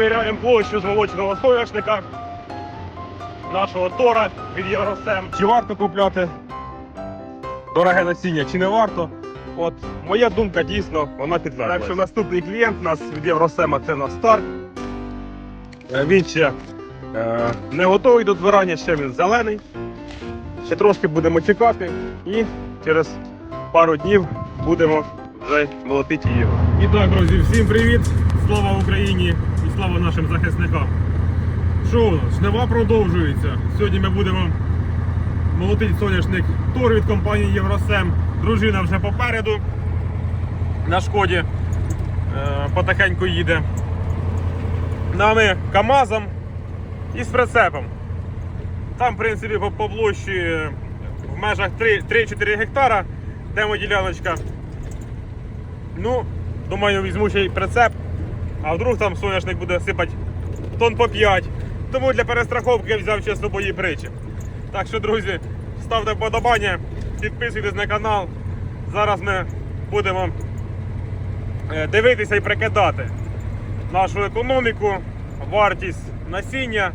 Заміряємо площу змолоченого соняшника нашого Тора від Євросем. Чи варто купляти дороге насіння, чи не варто? От моя думка дійсно вона підтвердилась. Так що наступний клієнт у нас від Євросема це наш Старк. Е, Він ще е, не готовий до збирання, ще він зелений. Ще трошки будемо чекати і через пару днів будемо вже молотити її. І так, друзі, всім привіт! Слава Україні слава нашим захисникам! Що у нас? Жнива продовжується. Сьогодні ми будемо молотити соняшник Тор від компанії Євросем. Дружина вже попереду. На шкоді е, потихеньку їде. Нами КАМАЗом і з прицепом. Там, в принципі, по, площі е, в межах 3 3-4 гектара демоділяночка. Ну, думаю, візьму ще й прицеп, а вдруг там соняшник буде сипати тонн по 5. Тому для перестраховки я взяв ще з собою притчі. Так що, друзі, ставте вподобання, підписуйтесь на канал. Зараз ми будемо е, дивитися і прикидати нашу економіку, вартість насіння.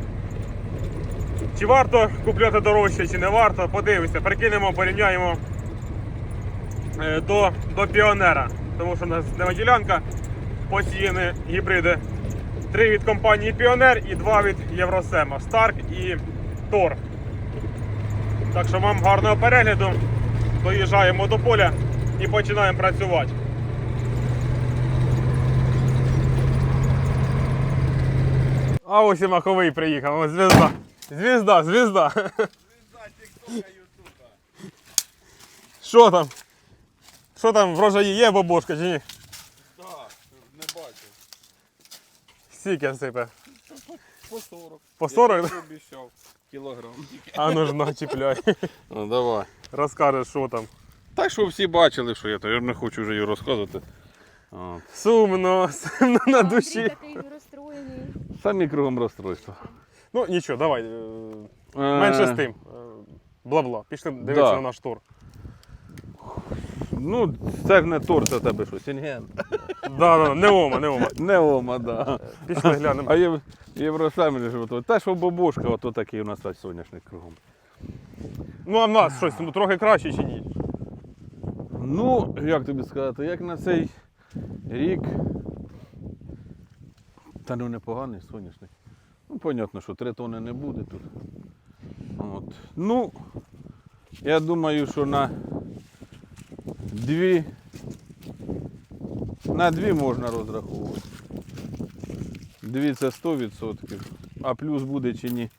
Чи варто купляти дорожче, чи не варто, подивимося, прикинемо, порівняємо е, до, до піонера. Тому що у нас ділянка посіяні гібриди. Три від компанії Піонер і два від Євросема. Старк і Тор. Так що вам гарного перегляду. Доїжджаємо до поля і починаємо працювати. А ось і Маховий приїхав, ось звізда. Звізда, звізда. Що там? Що там, врожаї є бабушка чи ні? Так, не бачу. Скільки сипе? По 40. По 40? Я обіцяв кілограм. А ну ж начіпляй. Ну давай. Розкажеш, що там. Так що всі бачили, що я, то я не хочу вже її розказувати. От. Сумно, сумно на Андрій душі. такий розстроєний. Самі кругом розстройства. Ну нічого, давай. е, Е, Менше з тим. Е, Бла-бла. Пішли дивитися Да. на наш тур. Ну, це не торт, це тебе що, сінген. Да, да, не ома, не ома. Не ома, да. Пішли глянемо. А є, євросамі ж ото. Та що бабушка, ото такий у нас ось соняшник кругом. Ну а в нас щось ну, трохи краще чи ні? Ну, як тобі сказати, як на цей рік. Та ну непоганий соняшник. Ну, понятно, що 3 тони не буде тут. От. Ну, я думаю, що на дві. На дві можна розраховувати. Дві це 100%. А плюс буде чи ні.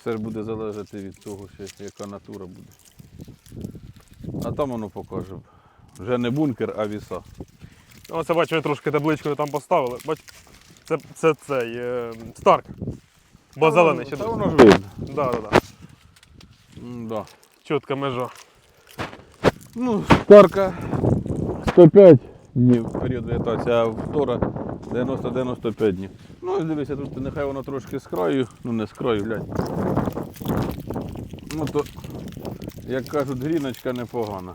Все ж буде залежати від того, яка натура буде. А там воно покаже. Вже не бункер, а віса. Оце бачу, ви трошки табличкою там поставили. Бач, це, це цей е, Старк. Бо зелений ще Та воно ж видно. Да, да, да. М, Да. Чітка межа. Ну, старка 105 днів період вегетації, а втора 90-95 днів. Ну, і дивися, тут нехай воно трошки з краю, ну не з краю, глянь. Ну то, як кажуть, гріночка непогана.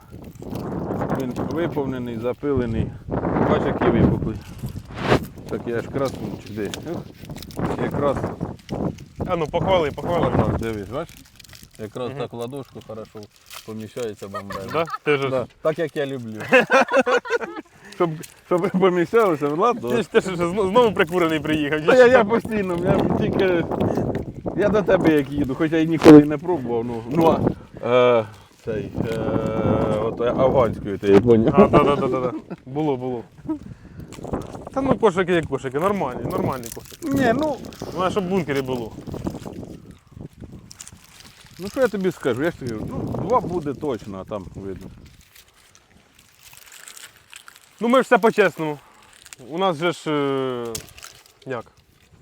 Він виповнений, запилений. Бач, які випукли. Так я аж красунчик, де. Якраз А ну похвали, похвали. так, дивись, бачиш? Якраз так ладошку хорошо поміщається бомбезно. Да? Ти ж Да, так як я люблю. щоб, щоб поміщалося ладно. ти ж, ти ж зно- знову прикурений приїхав. Та я, я постійно, я тільки. Я до тебе як їду, хоча я ніколи не пробував. Ну, ну а, е, цей, е, от, афганською, ти я А, да, да, да, да, да. Було, було. Та ну кошики як кошики, нормальні, нормальні кошики. Ні, ну, Головне, щоб в бункері було. Ну що я тобі скажу, я ж тобі, кажу, ну, два буде точно, а там видно. Ну ми ж все по-чесному. У нас же ж. Е... Як?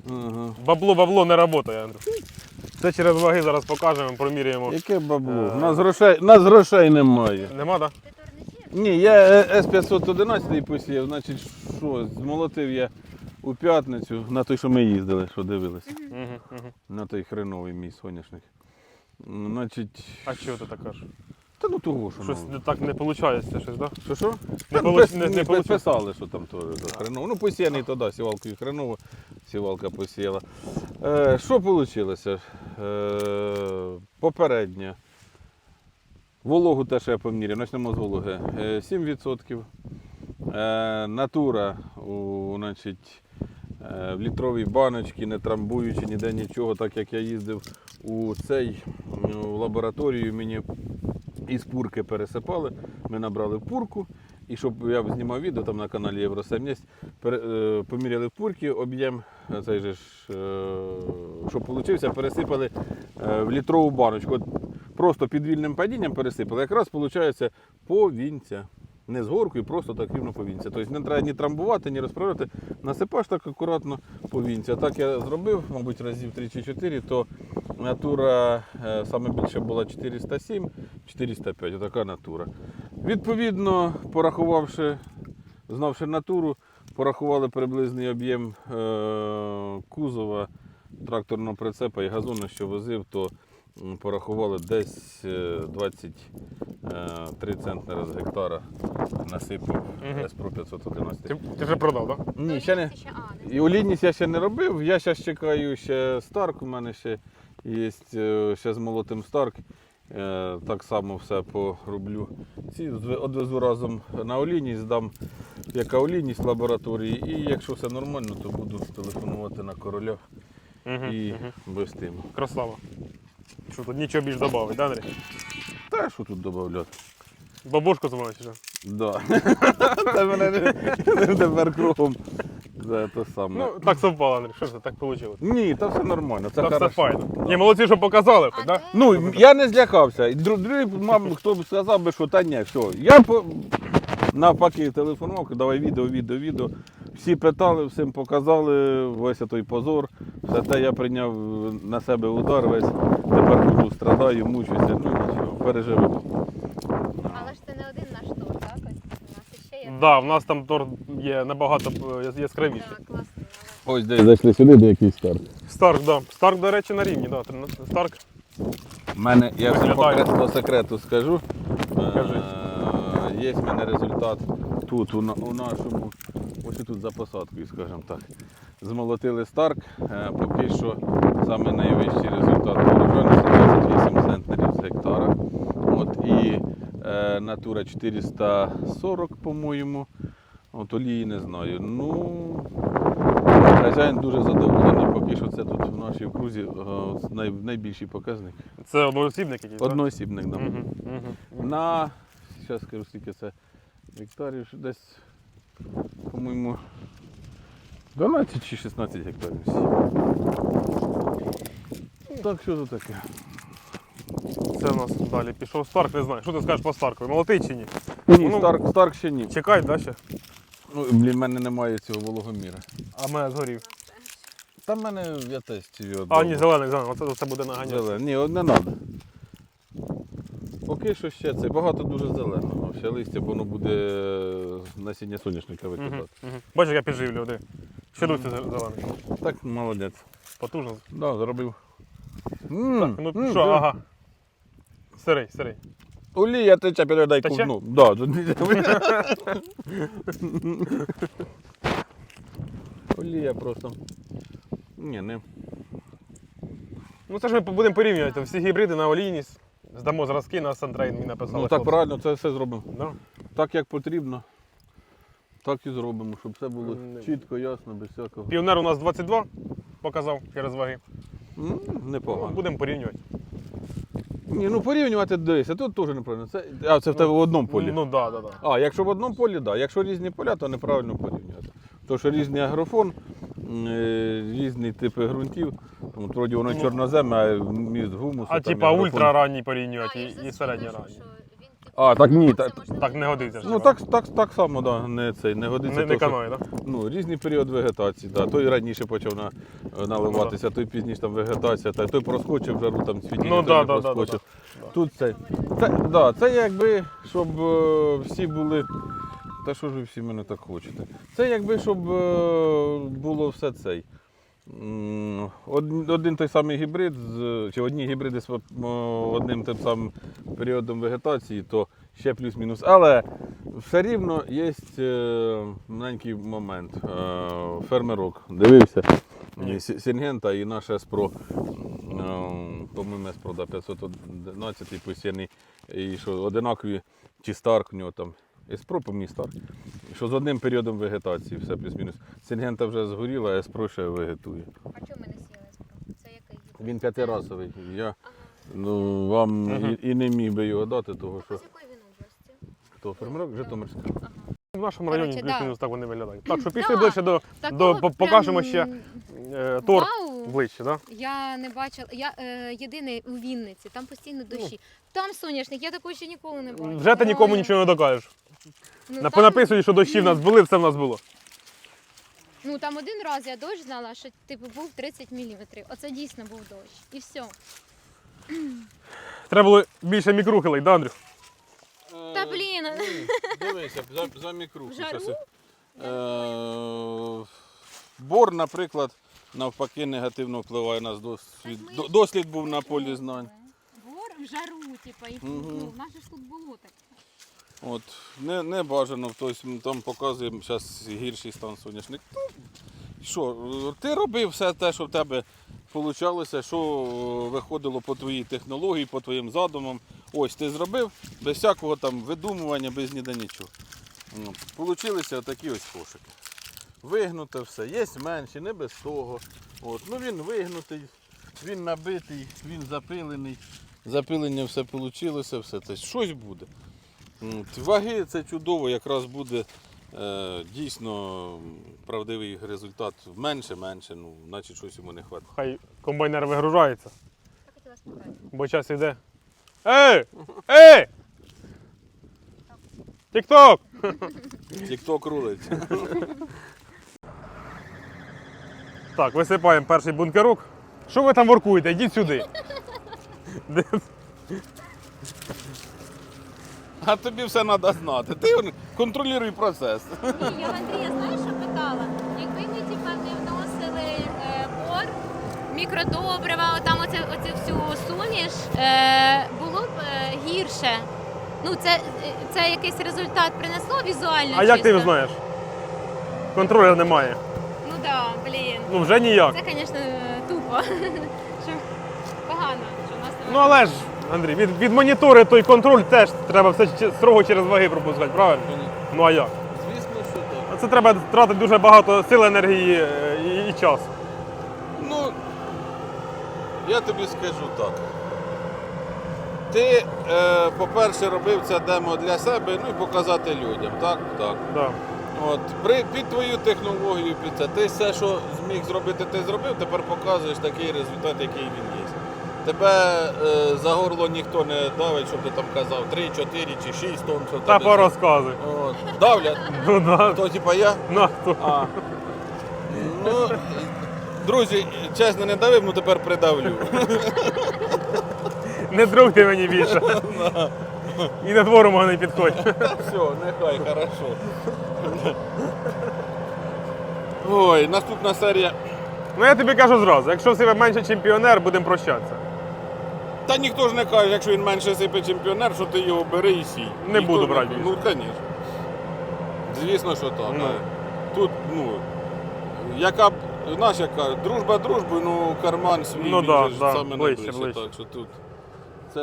Ага. Бабло, бабло не працює, Андрю. Це через ваги зараз покажемо, проміряємо. Яке бабло? Е. У нас грошей, у нас грошей немає. Нема, так? Ти торничів? Ні, я е, С511 посіяв, значить, що, змолотив я у п'ятницю на той, що ми їздили, що дивилися. Угу, угу. На той хреновий мій соняшник. М, Значить, А чого ти так кажеш? Та ну того, що Щось ну. так не виходить, щось, да? Що що? Не Та, ну, пис- не- не пи- писали, що там теж да, хреново. Ну, посіяний то, да, сівалкою хреново, сівалка посіяла. Е, що вийшло? Е, попереднє. Вологу теж я поміряв, почнемо з вологи. Е, 7%. Е, натура у, значить, е, в літровій баночці, не трамбуючи ніде нічого, так як я їздив у цей у лабораторію, мені із пурки пересипали. Ми набрали пурку. І щоб я знімав відео там на каналі Євросем є, е, поміряли в пурки, об'єм е, цей же ж, е, що вийшов, пересипали е, в літрову баночку. От просто під вільним падінням пересипали. Якраз виходить повінця. Не з горку і просто так рівно повінця. Тобто не треба ні трамбувати, ні розправляти. Насипаєш так акуратно повінця. Так я зробив, мабуть, разів 3 чи 4, то натура е, саме більше була 407-405, така натура. Відповідно, порахувавши, знавши натуру, порахували приблизний об'єм е, кузова тракторного прицепа і газону, що возив, то порахували десь е, 20 Е, 3 центнери з гектара насипав Еспру 590. Ти, ти вже продав, так? Да? Ні, ще не. І у я ще не робив. Я зараз чекаю ще старк, у мене ще є е, ще з молотим старк. Е, так само все пороблю. Ці одвезу разом на Оліні, здам яка олійність лабораторії, і якщо все нормально, то буду телефонувати на короля і угу. без тим. Красава. Що тут нічого більш додати, да, Андрій? Та що тут додати? Бабушку дзвонить чи що? Да. Та мене не- тепер кругом. Це те саме. Ну, так совпало, Андрій. Що ж це так вийшло? Ні, та все нормально. Це Та все хорошо. файно. Да. Ні, молодці, що показали, хоч, да? Ну, я не злякався. І друг- Другий, мам, хто б сказав би, що та ні, все. Я по... навпаки телефонував, давай відео, відео, відео. Всі питали, всім показали, весь той позор. Все те я прийняв на себе удар весь. Тепер хожу, страдаю, мучуся. Ну нічого, переживемо. Але ж це не один наш тур, так? Ось у нас ще є. Да, в нас там торт є набагато е, яскравіший. Так, класний. Ось де зайшли сюди, де якийсь старт. Старк, да. Старк, до речі, на рівні, да. Старк. У мене, я всім по, Виглядає. по секрету скажу. Кажи. Е, Є в мене результат тут, у, на- у нашому, ось тут за посадкою, скажімо так. Змолотили Старк. Е, Поки що саме найвищий результат урожайності 28 центнерів з гектара. От, і е, натура 440, по-моєму. От олії не знаю. Ну, хазяїн дуже задоволений. Поки що це тут в нашій окрузі е, най, найбільший показник. Це одноосібник якийсь, так? Одноосібник нам. Мгм, мгм. На, зараз скажу, скільки це гектарів, десь, по-моєму, 12 чи 16 гектарів. Так, що це таке? Це у нас далі пішов Старк, не знаю. Що ти скажеш по Старкові? Молотий чи ні? Ні, Ну, Старк, Старк ще ні. Чекай, да, ще? Ну, блін, в мене немає цього вологоміра. А мене згорів. Та в мене я теж. А, ні, зелений, зелений. Оце, це буде наганяти. Зелений. Ні, от не треба. Поки що ще це. Багато дуже зеленого. Ще листя, бо воно буде насіння соняшника викидати. мгм. Бачиш, як я підживлю, де. Ще досі зелений. Так, молодець. Потужно. Да, зробив. Так, ну М, що, да. ага. Сирий, сирий. Олія тече, передай Тече? ковну. Да. Олія просто. Ні, не. Ну це ж ми будемо порівнювати. Всі гібриди на олійність. Здамо зразки на Сантрейн, мені написали. Ну так хлопці. правильно, це все зробимо. Да? Так як потрібно, так і зробимо, щоб все було чітко, ясно, без всякого. Піонер у нас 22 показав через ваги. М, Ну, Непогано. будемо порівнювати. Ні, ну порівнювати дивися, тут теж неправильно. Це, а, це в тебе в одному полі. Ну так, да, так. Да, А, якщо в одному полі, так. Да. Якщо різні поля, то неправильно порівнювати. Тому що різний агрофон, м, е, різні типи ґрунтів. От, вроді воно Ну, чорноземе, а міст гумусу. А там типа агрофон. ультраранній порівнювати і, і це А, так ні, так- Так не годиться. ж, Ну так, так, так само, да, не, цей, не годиться. Не, не то, що- канає, так? Ну, різний період вегетації, да. той раніше почав на, наливатися, той пізніше там вегетація, та той проскочив жару там цвітіння, Ну, той да, не да, да, да, проскочив. да. Тут це, це, да, це якби, щоб е, всі були. Та що ж ви всі мене так хочете? Це якби, щоб е, було все цей. Один той самий гібрид, чи одні гібриди з одним тим самим періодом вегетації, то ще плюс-мінус. Але все рівно є е, маленький момент. Е, Фермерок дивився. Сінгента і наш Еспро, е, по-моєму, Еспро да, 511 посіяний, і що одинакові, чи Старк у нього там. Еспро, Старк. Що з одним періодом вегетації, все плюс-мінус. Сінгента вже згоріла, а Еспро ще вегетує. А чому ми не сіли спро? Це який? Він п'ятирасовий. Я ну, вам і, і не міг би його дати, того А що з якої він області? хто фермерок Житомирська. Ага. В нашому районі плюс-мінус так вони виглядають. Так що пішли Да. ближче до, Такого до по- прям, покажемо ще е, тор Вау! ближче, так? Я не бачила. Я е, єдиний у Вінниці, там постійно дощі. Там соняшник, я такого ще ніколи не бачила. Вже ти нікому нічого не докажеш. Ну, там, Написують, що дощі в нас були, все в нас було. ну там один раз я дощ знала, що типу був 30 мм. Оце дійсно був дощ. І все. Треба було більше мікрухи, да, Андрю? Та блін. Дивися, за, за мікруху. В жару? щас я- Е, Бор, наприклад, навпаки, негативно впливає на досвід. Так ми До- ж- Дослід був на полі знань. Гор в жару, типа, і тут, Мгм. ну, в нас же ж тут було таке. От, не, не бажано, м, там показує зараз гірший стан соняшник. Ну, що, ти робив все те, що в тебе вийшло, що е, виходило по твоїй технології, по твоїм задумам. Ось ти зробив без всякого там видумування, без ніде нічого. Ну, Получилися такі ось кошики. Вигнуте все, є менші, не без того. От. Ну він вигнутий, він набитий, він запилений. Запилення все вийшло, все це. Щось буде. Ваги це чудово, якраз буде е, дійсно правдивий результат. Менше, менше, ну, наче щось йому не вистачить. Хай комбайнер вигружається, Я хотіла спитати. бо час йде. Ей! Ей! Тік-ток! Тік-ток рулить. Так, висипаємо перший бункерок. Що ви там воркуєте? Йдіть сюди. Де- А тобі все треба знати. Ти контролюй процес. Ні, я в Андрія, знаєш, що питала? Якби ми типа не вносили е, бор, мікродобрива, отам оце, оце всю суміш, е, було б е, гірше. Ну, це, це якийсь результат принесло візуально. А як ти чисто? знаєш? Контроля немає. Ну да, блін. Ну вже ніяк. Це, звісно, тупо. Що погано, що в нас Ну але ж, Андрій, від, від монітори той контроль теж треба все ч- строго через ваги пропускати, правильно? Ну а як? Звісно, що так. А Це треба тратити дуже багато сил, енергії е, і, і часу. Ну, я тобі скажу так. Ти, е, по-перше, робив це демо для себе, ну і показати людям. Так, так. Да. От, при, під твою технологію, під це. Ти все, що зміг зробити, ти зробив, тепер показуєш такий результат, який він є. Тебе е, за горло ніхто не давить, щоб ти там казав 3, 4 чи 6 тонн. Що в Та тебе. От. Давлять. Ну да. То типа я. На, то. А. Ну, друзі, чесно, не давив, ну тепер придавлю. Не друг ти мені більше. І на двору мого не підходь. Все, нехай, хорошо. Ой, наступна серія. Ну я тобі кажу зразу, якщо в себе менше чемпіонер, будемо прощатися. Та ніхто ж не каже, якщо він менше сипе чемпіонер, що ти його бери і сій. Не Ніхто буду брати Ну, звісно. Звісно, що так. Ну. а. Тут, ну, яка б, знаєш, яка, дружба дружбою, ну карман свій, Ну він да, же ж да, саме ближче, найближче, ближче. так що тут. Це,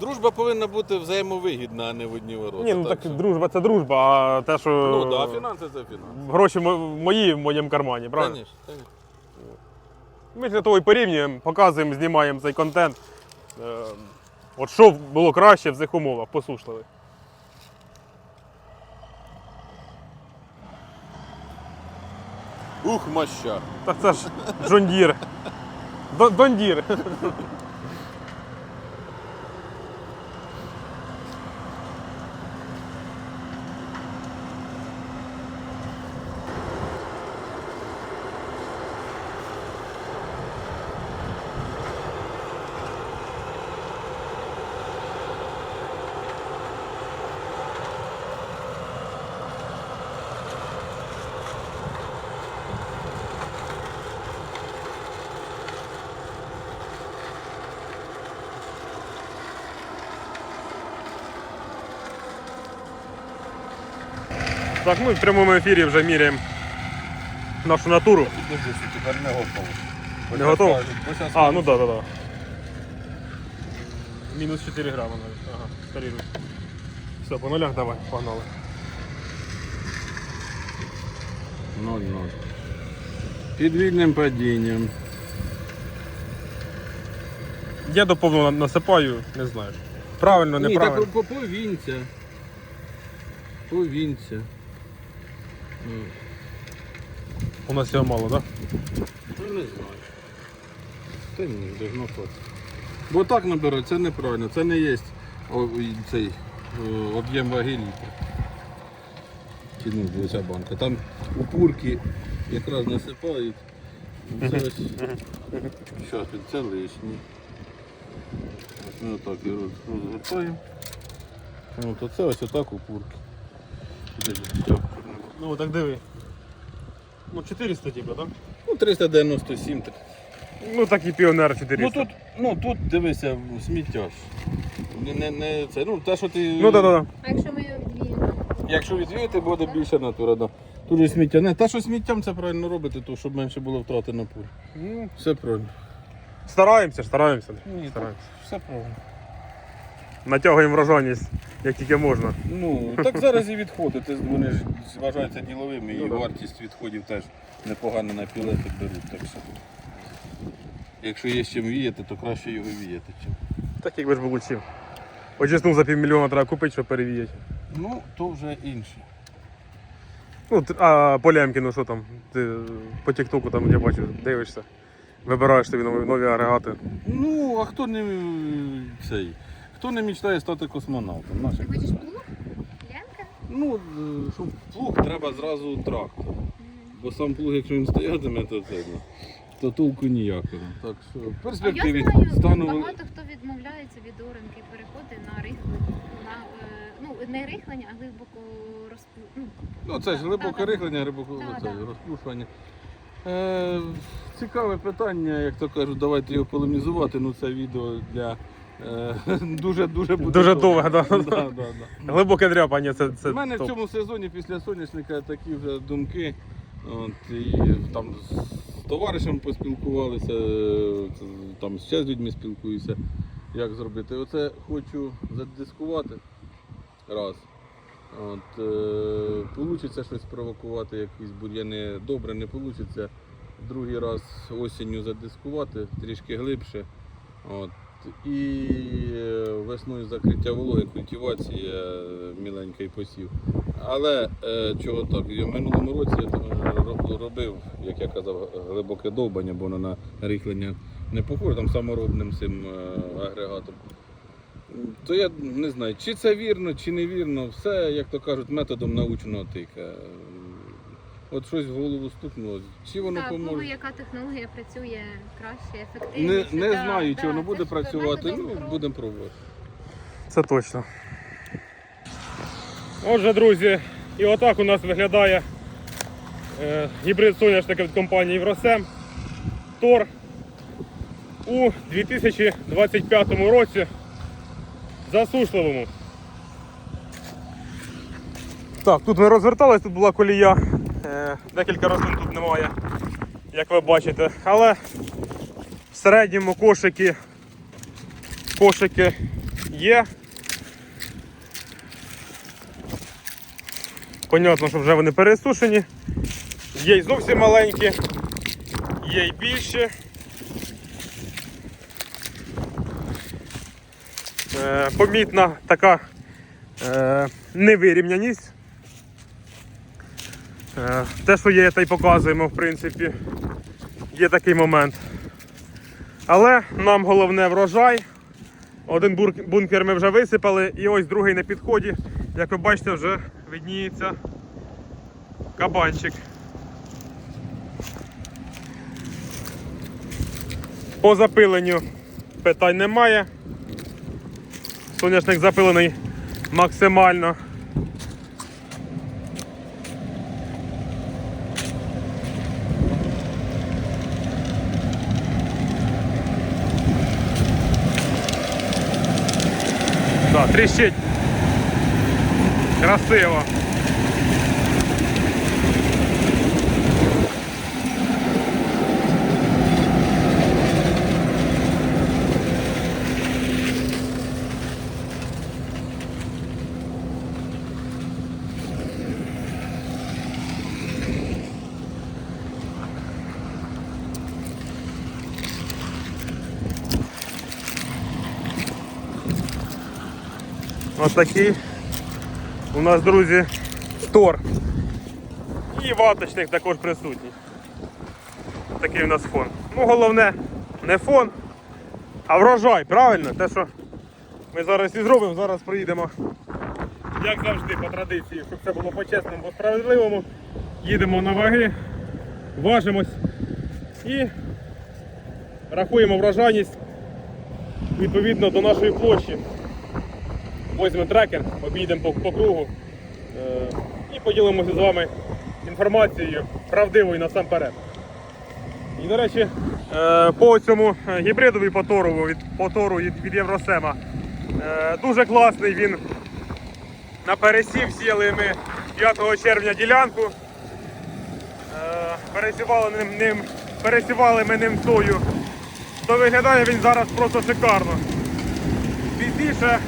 дружба повинна бути взаємовигідна, а не в одні ворота. Ні, ну так що- дружба це дружба, а те, що Ну так, да, фінанси це фінанси. гроші мо- мої в моєму кармані, правильно? Конечно, конечно. Ми для того і порівнюємо, показуємо, знімаємо цей контент. Е, От що було краще в цих умовах, посушливих. Ух, моща. Так це ж Джондір. Дондір. Так, ну і в прямому ефірі вже міряємо нашу натуру. Підожди, тепер не готово. Не готово? А, ну да, да, да. Мінус 4 грами навіть. Ага, старіруй. Все, по нулях давай, погнали. 0-0. Під вільним падінням. Я до повного насипаю, не знаю. Правильно, Ні, неправильно. так по- повінця. Повінця. Ну, У нас його мало, так? Та не знаю. Та ні, должно хватити. Бо так набирати, це неправильно, це не є цей о, об'єм ваги літра. Чи ну, ця банка. Там у пурки якраз насипають. Це ось. Що, це лишній. Ось Ми отак і роз- розгортаємо. От оце ось отак у Ну так диви. Ну 400 типу, так? Ну, 397. так. Ну так і піонер 400. Ну тут, ну тут дивися, сміття ж. Не, не, не це, ну те, що ти. Ну так, так. А якщо ми дві? Якщо відвіяти, буде більше натура, да. Тут же сміття. Не, те, що сміттям це правильно робити, то щоб менше було втрати на пуль. Ну, Все правильно. стараємося, стараємося. Ні, стараємося. Все правильно. Натягуємо врожайність, як тільки можна. Ну, так зараз і відходи. Ти, вони ж вважаються діловими і вартість відходів теж непогано на пілети беруть. Так що. Якщо є з чим віяти, то краще його віяти. Чим. Так якби ж було чим. Очисну за півмільйона треба купити, щоб перевіяти. Ну, то вже інше. Ну, т- а по лямки, ну що там, ти по тіктоку там я бачу, дивишся, вибираєш собі нові, нові агрегати. Ну, а хто не е, цей? Хто не мечтає стати космонавтом? Наші Ти хочеш плуг? Лянка? Ну, е, щоб плуг треба зразу трактор. Бо сам плуг, якщо він стоятиме, то це ну, то толку ніякого. Так що в А я перспективі знаю, стану. багато хто відмовляється від оранки, переходить на рихлення. На, е, ну, не рихлення, а глибоко розпу... ну, Ну це ж глибоке рихлення, глибоко Да, оце, да. розпушування. Е, цікаве питання, як то кажуть, давайте його полемізувати. Ну це відео для е, дуже дуже буде Дуже довго, да. да, да, да. Глибоке дряпання, це, це У мене в топ. цьому сезоні після соняшника такі вже думки. От, і там з товаришем поспілкувалися, е, там ще з людьми спілкуюся, як зробити. Оце хочу задискувати раз. От, е, получиться щось провокувати, якісь бур'яни добре, не вийде. Другий раз осінню задискувати, трішки глибше. От, і весною закриття вологи, культивація, е, міленький посів. Але е, чого так? Я в минулому році роб- робив, як я казав, глибоке довбання, бо воно на рихлення не похоже, там саморобним цим е, агрегатом. То я не знаю, чи це вірно, чи не вірно, все, як то кажуть, методом научного тика. От щось в голову стукнуло. Чи воно Так, поможе? коли яка технологія працює краще, Не, ефективніше. не да, знаю, да, чи воно це буде ж працювати. методом Ну, проб. будемо пробувати. Це точно. Отже, друзі, і отак у нас виглядає е, гібрид соняшника від компанії Євросем Тор у 2025 році засушливому. Так, тут ми розвертались, тут була колія. Е, декілька рослин тут немає, як ви бачите. Але в середньому кошики, кошики є. Понятно, що вже вони пересушені. Є й зовсім маленькі, є й більші. Е, помітна така е, невирівняність. Е, те, що є, те й показуємо, в принципі, є такий момент. Але нам головне врожай. Один бункер ми вже висипали, і ось другий на підході. Як ви бачите, вже видніється кабанчик. По запиленню питань немає. Соняшник запилений максимально. Тріщить. Красиво. Отакий у нас, друзі, стор. І ваточник також присутній. Такий у нас фон. Ну, головне, не фон, а врожай, правильно? Те, що ми зараз і зробимо, зараз приїдемо, як завжди, по традиції, щоб це було по-чесному, по справедливому. Їдемо на ваги, важимось і рахуємо врожайність відповідно до нашої площі. Візьмемо трекер, обійдемо по, по кругу е, і поділимося з вами інформацією правдивою насамперед. І, до речі, е, по цьому е, гібридові потору від, потору від, від Євросема е, дуже класний він. На пересів сіяли ми 5 червня ділянку. Е, пересівали ним, ним, пересівали ми ним сою. То виглядає він зараз просто шикарно. Пізніше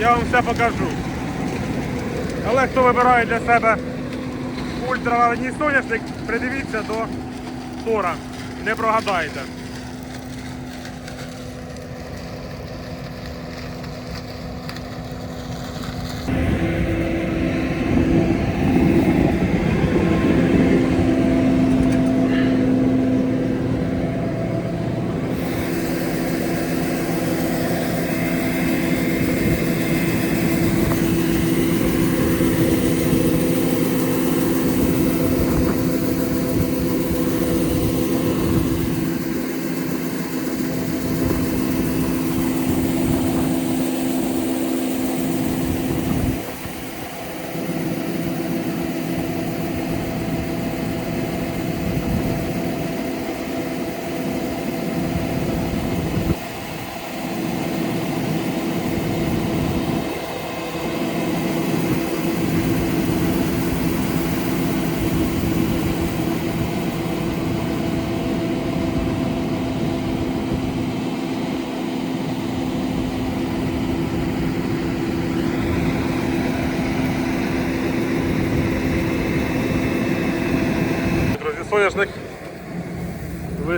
я вам все покажу. Але хто вибирає для себе ультраранній соняшник, придивіться до Тора. Не прогадаєте. Друзі, соняшник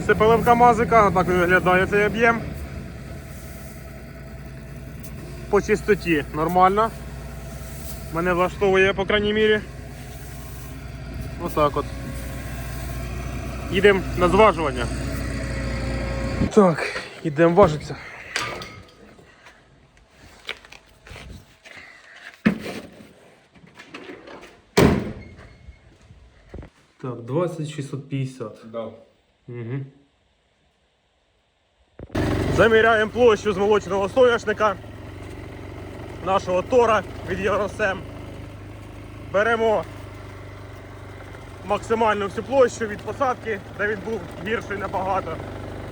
висипали в камазика, так виглядає цей об'єм. По чистоті нормально. Мене влаштовує, по крайній мірі. Отак от. Їдемо на зважування. Так, йдемо важитися. Так, 20650. Да. Угу. Заміряємо площу змолоченого соняшника нашого тора від Євросем. Беремо максимальну всю площу від посадки, де він був гірший набагато.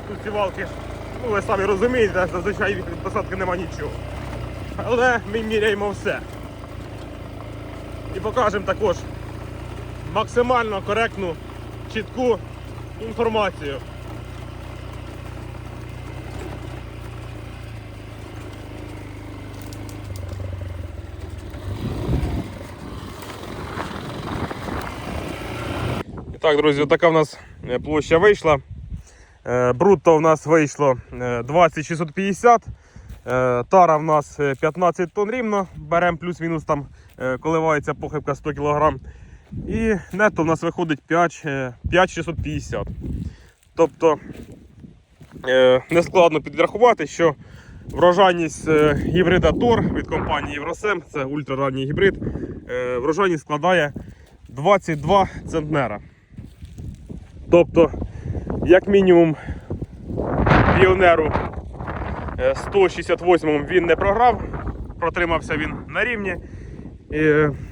Тут ці валки, ну ви самі розумієте, зазвичай від посадки нема нічого. Але ми міряємо все. І покажемо також максимально коректну, чітку інформацію. І так, друзі, така в нас е, площа вийшла. Е, Брутто в нас вийшло е, 20650. Е, Тара в нас е, 15 тонн рівно. Беремо плюс-мінус там коливається похибка 100 кг. І нетто в нас виходить 5, е, 5650. Тобто е, нескладно підрахувати, що врожайність е, гібрида Тор від компанії Євросем, це ультраранній гібрид, врожайність складає 22 центнера. Тобто, як мінімум, піонеру е, 168 він не програв, протримався він на рівні.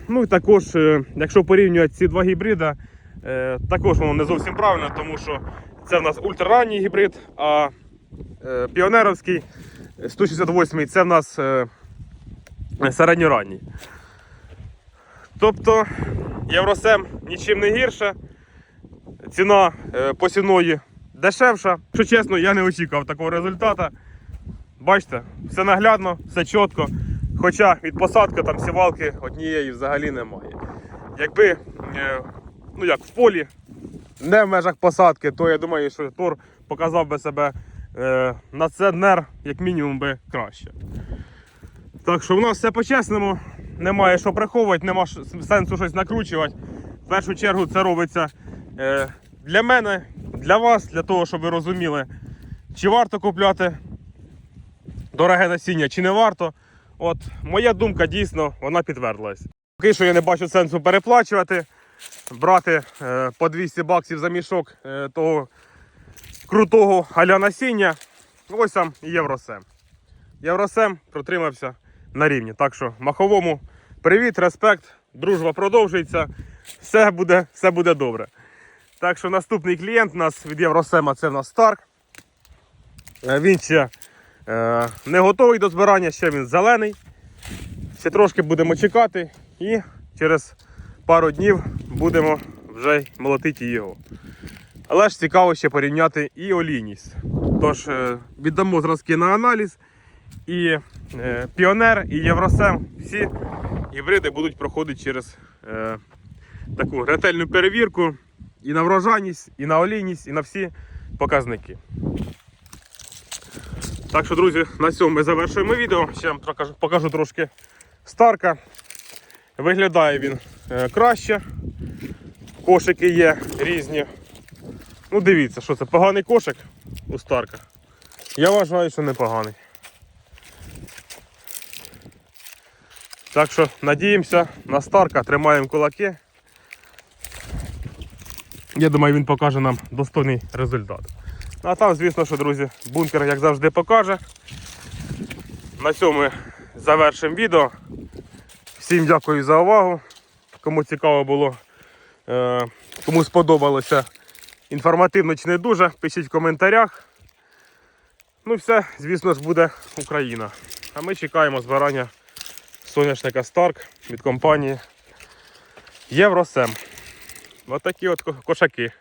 Ну і також, е, якщо порівнювати ці два гібрида, е, також воно не зовсім правильно, тому що це в нас ультраранній гібрид, а е, піонеровський 168 це в нас середньоранній. Тобто Євросем нічим не гірше, ціна посівної дешевша. Якщо чесно, я не очікував такого результату. Бачите, все наглядно, все чітко. Хоча від посадки там сівалки однієї взагалі немає. Якби, е, ну як в полі, не в межах посадки, то я думаю, що Тор показав би себе е, на центнер, як мінімум, би краще. Так що в нас все по-чесному, немає що приховувати, нема сенсу щось накручувати. В першу чергу це робиться е, для мене, для вас, для того, щоб ви розуміли, чи варто купляти дороге насіння, чи не варто. От моя думка дійсно вона підтвердилась. Поки що я не бачу сенсу переплачувати, брати е, по 200 баксів за мішок е, того крутого аля насіння. Ось там Євросем. Євросем протримався на рівні. Так що маховому привіт, респект, дружба продовжується. Все буде, все буде добре. Так що наступний клієнт у нас від Євросема це в нас Старк. Е, Він ще не готовий до збирання, ще він зелений. Ще трошки будемо чекати і через пару днів будемо вже молотити його. Але ж цікаво ще порівняти і олійність. Тож е, віддамо зразки на аналіз. І е, Піонер, і Євросем, всі гібриди будуть проходити через е, таку ретельну перевірку і на врожайність, і на олійність, і на всі показники. Так що, друзі, на цьому ми завершуємо відео. Ще вам покажу, покажу трошки старка. Виглядає він е, краще. Кошики є різні. Ну, дивіться, що це поганий кошик у старка. Я вважаю, що непоганий. Так що надіємося на старка, тримаємо кулаки. Я думаю, він покаже нам достойний результат. А там, звісно, що, друзі, бункер, як завжди, покаже. На цьому завершимо відео. Всім дякую за увагу. Кому цікаво було, е, кому сподобалося інформативно чи не дуже, пишіть в коментарях. Ну все, звісно ж, буде Україна. А ми чекаємо збирання соняшника Старк від компанії Євросем. Ось такі от кошаки.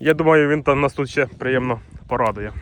Я думаю, він там нас тут ще приємно порадує.